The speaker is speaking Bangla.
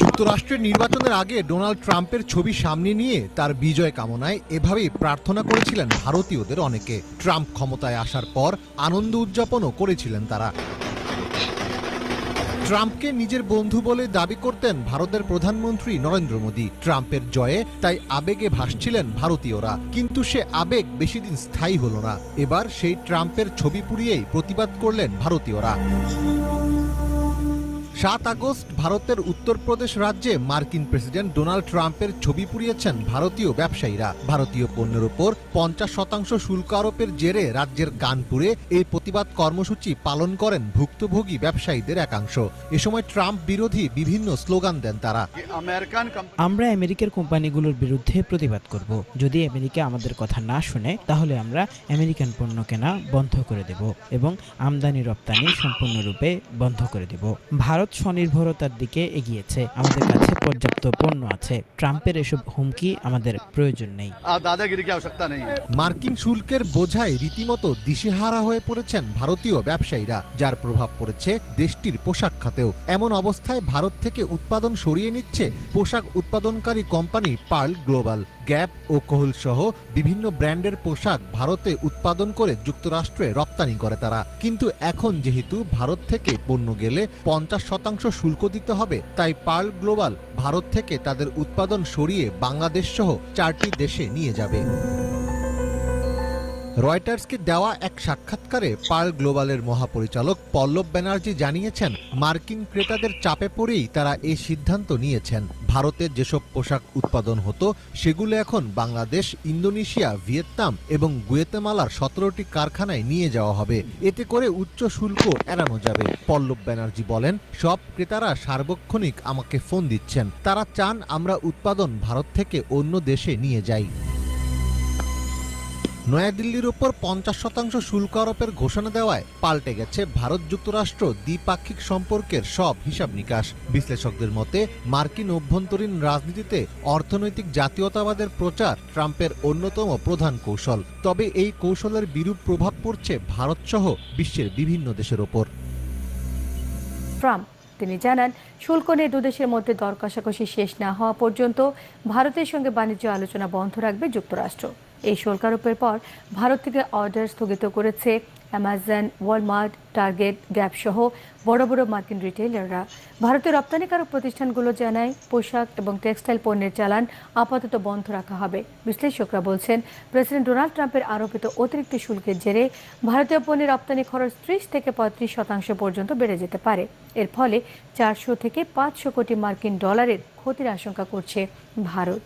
যুক্তরাষ্ট্রের নির্বাচনের আগে ডোনাল্ড ট্রাম্পের ছবি সামনে নিয়ে তার বিজয় কামনায় এভাবেই প্রার্থনা করেছিলেন ভারতীয়দের অনেকে। ট্রাম্প ক্ষমতায় আসার পর আনন্দ উদযাপনও করেছিলেন তারা। ট্রাম্পকে নিজের বন্ধু বলে দাবি করতেন ভারতের প্রধানমন্ত্রী নরেন্দ্র মোদী। ট্রাম্পের জয়ে তাই আবেগে ভাসছিলেন ভারতীয়রা, কিন্তু সে আবেগ বেশি দিন স্থায়ী হল না। এবার সেই ট্রাম্পের ছবি পুড়িয়েই প্রতিবাদ করলেন ভারতীয়রা। সাত আগস্ট ভারতের উত্তরপ্রদেশ রাজ্যে মার্কিন প্রেসিডেন্ট ডোনাল্ড ট্রাম্পের ছবি পুড়িয়েছেন ভারতীয় ব্যবসায়ীরা। ভারতীয় পণ্যের ওপর পঞ্চাশ শতাংশ শুল্ক আরোপের জেরে রাজ্যের কানপুরে এই প্রতিবাদ কর্মসূচি পালন করেন ভুক্তভোগী ব্যবসায়ীদের একাংশ। এ সময় ট্রাম্প বিরোধী বিভিন্ন স্লোগান দেন তারা। আমরা আমেরিকার কোম্পানিগুলোর বিরুদ্ধে প্রতিবাদ করব। যদি আমেরিকা আমাদের কথা না শুনে তাহলে আমরা আমেরিকান পণ্য কেনা বন্ধ করে দেব এবং আমদানি রপ্তানি সম্পূর্ণরূপে বন্ধ করে দেব। ভারত ভারত স্বনির্ভরতার দিকে এগিয়েছে। আমাদের কাছে পর্যাপ্ত পণ্য আছে। ট্রাম্পের এসব হুমকি আমাদের প্রয়োজন নেই। মার্কিন শুল্কের বোঝায় রীতিমতো দিশেহারা হয়ে পড়েছেন ভারতীয় ব্যবসায়ীরা যার প্রভাব পড়েছে দেশটির পোশাক খাতেও। এমন অবস্থায় ভারত থেকে উৎপাদন সরিয়ে নিচ্ছে পোশাক উৎপাদনকারী কোম্পানি পার্ল গ্লোবাল। গ্যাপ ও কোহল সহ বিভিন্ন ব্র্যান্ডের পোশাক ভারতে উৎপাদন করে যুক্তরাষ্ট্রে রপ্তানি করে তারা। কিন্তু এখন যেহেতু ভারত থেকে পণ্য গেলে পঞ্চাশ শতাংশ শুল্ক দিতে হবে, তাই পার্ল গ্লোবাল ভারত থেকে তাদের উৎপাদন সরিয়ে বাংলাদেশ সহ চারটি দেশে নিয়ে যাবে। রয়টার্সকে দেওয়া এক সাক্ষাৎকারে পার্ল গ্লোবালের মহাপরিচালক পল্লব ব্যানার্জি জানিয়েছেন, মার্কিন ক্রেতাদের চাপে পড়েই তারা এই সিদ্ধান্ত নিয়েছেন। ভারতে যেসব পোশাক উৎপাদন হতো, সেগুলো এখন বাংলাদেশ, ইন্দোনেশিয়া, ভিয়েতনাম এবং গুয়েতেমালার সতেরোটি কারখানায় নিয়ে যাওয়া হবে। এতে করে উচ্চ শুল্ক এড়ানো যাবে। পল্লব ব্যানার্জি বলেন, সব ক্রেতারা সার্বক্ষণিক আমাকে ফোন দিচ্ছেন। তারা চান আমরা উৎপাদন ভারত থেকে অন্য দেশে নিয়ে যাই। নয়াদিল্লির ওপর পঞ্চাশ শতাংশ শুল্ক আরোপের ঘোষণা দেওয়ায় পাল্টে গেছে ভারত যুক্তরাষ্ট্র দ্বিপাক্ষিক সম্পর্কের সব হিসাব নিকাশ। বিশ্লেষকদের মতে, মার্কিন অভ্যন্তরীণ রাজনীতিতে অর্থনৈতিক জাতীয়তাবাদের প্রচার ট্রাম্পের অন্যতম প্রধান কৌশল। তবে এই কৌশলের বিরূপ প্রভাব পড়ছে ভারতসহ বিশ্বের বিভিন্ন দেশের ওপর। ট্রাম্প, তিনি জানান, শুল্ক নিয়ে দুদেশের মধ্যে দর কষাকষি শেষ না হওয়া পর্যন্ত ভারতের সঙ্গে বাণিজ্য আলোচনা বন্ধ রাখবে যুক্তরাষ্ট্র। এই শুল্কারোপের পর ভারত থেকে অর্ডার স্থগিত করেছে অ্যামাজন, ওয়ালমার্ট, টার্গেট গ্যাপ সহ বড় বড় মার্কিন রিটেইলাররা। ভারতের রপ্তানিকারক প্রতিষ্ঠানগুলো জানায়, পোশাক এবং টেক্সটাইল পণ্যের চালান আপাতত বন্ধ রাখা হবে। বিশ্লেষকরা বলছেন, প্রেসিডেন্ট ডোনাল্ড ট্রাম্পের আরোপিত অতিরিক্ত শুল্কের জেরে ভারতীয় পণ্যের রপ্তানি খরচ ত্রিশ থেকে পঁয়ত্রিশ শতাংশ পর্যন্ত বেড়ে যেতে পারে। এর ফলে চারশো থেকে পাঁচশো কোটি মার্কিন ডলারের ক্ষতির আশঙ্কা করছে ভারত।